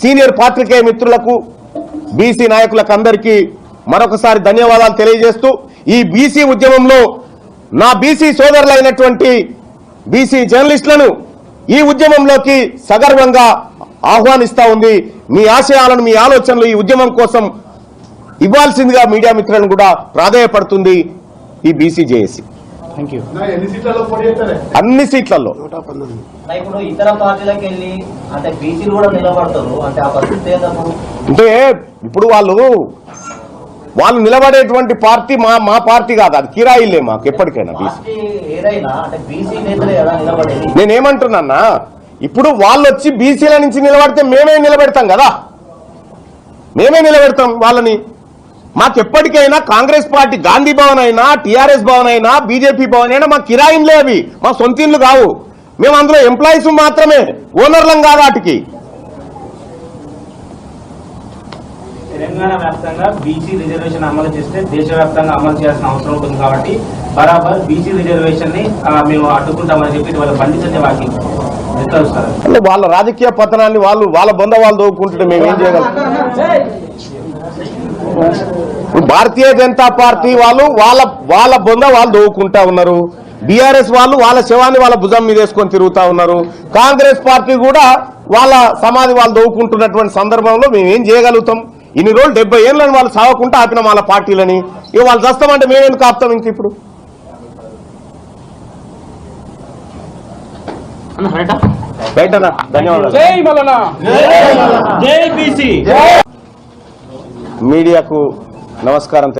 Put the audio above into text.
Senior పాత్రికేయ మిత్రులకు BC నాయకులకు అందరికీ మరొకసారి ధన్యవాదాలు తెలియజేస్తూ ఈ బీసీ ఉద్యమంలో నా బీసీ సోదరులైనటువంటి బీసీ జర్నలిస్టులను ఈ ఉద్యమంలోకి సగర్వంగా ఆహ్వానిస్తా ఉంది. మీ ఆశయాలను మీ ఆలోచనలు ఈ ఉద్యమం కోసం ఇవ్వాల్సిందిగా మీడియా మిత్రులను కూడా ప్రాధాయపడుతుంది ఈ బీసీ జేఏసీ. థ్యాంక్ యూ అన్ని సీట్లలో. అంటే బీసీలు కూడా నిలబడతారు. అంటే ఆ పరిస్థితి ఏంటప్పుడు అంటే ఇప్పుడు వాళ్ళు వాళ్ళు నిలబడేటువంటి పార్టీ మా మా పార్టీ కాదు. అది కిరాయిలే మాకు ఎప్పటికైనా నేనేమంటున్నా ఇప్పుడు వాళ్ళు వచ్చి బీసీల నుంచి నిలబడితే మేమే నిలబెడతాం కదా. మేమే నిలబెడతాం వాళ్ళని. మాకు ఎప్పటికైనా కాంగ్రెస్ పార్టీ గాంధీ భవన్ అయినా టీఆర్ఎస్ భవన్ అయినా బీజేపీ భవన్ అయినా మా కిరాయిన్లే అవి. మా సొంత ఇల్లు కావు. మేము అందులో ఎంప్లాయీస్ మాత్రమే ఓనర్లం కాదు వాటికి. తెలంగాణ వ్యాప్తంగా బీసీ రిజర్వేషన్ అమలు చేస్తే దేశవ్యాప్తంగా అమలు చేయాల్సిన అవసరం ఉంటుంది కాబట్టి బరాబర్ బీసీ రిజర్వేషన్ని ఆ, మేము అడ్డుకుంటామని చెప్పి వాళ్ళ వాళ్ళ రాజకీయ పతనాన్ని వాళ్ళు వాళ్ళ బొంద వాళ్ళు దోవుకుంటుంటే మేము ఏం చేయగలం భారతీయ జనతా పార్టీ వాళ్ళు వాళ్ళ వాళ్ళ బొంద వాళ్ళు దోవుకుంటా ఉన్నారు. బీఆర్ఎస్ వాళ్ళు వాళ్ళ శవాన్ని వాళ్ళ భుజం మీద వేసుకొని తిరుగుతా ఉన్నారు. కాంగ్రెస్ పార్టీ కూడా వాళ్ళ సమాధి వాళ్ళు దోవుకుంటున్నటువంటి సందర్భంలో మేము ఏం చేయగలుగుతాం? ఇన్ని రోజులు డెబ్బై ఏళ్ళని వాళ్ళు సాగకుండా ఆపిన వాళ్ళ పార్టీలని. ఇక వాళ్ళు చస్తామంటే మేమేందుకు ఆపుతాం ఇంక ఇప్పుడు? రైటనా ధన్యవాదాలు. జై మల్లన జై బీసీ. మీడియాకు నమస్కారం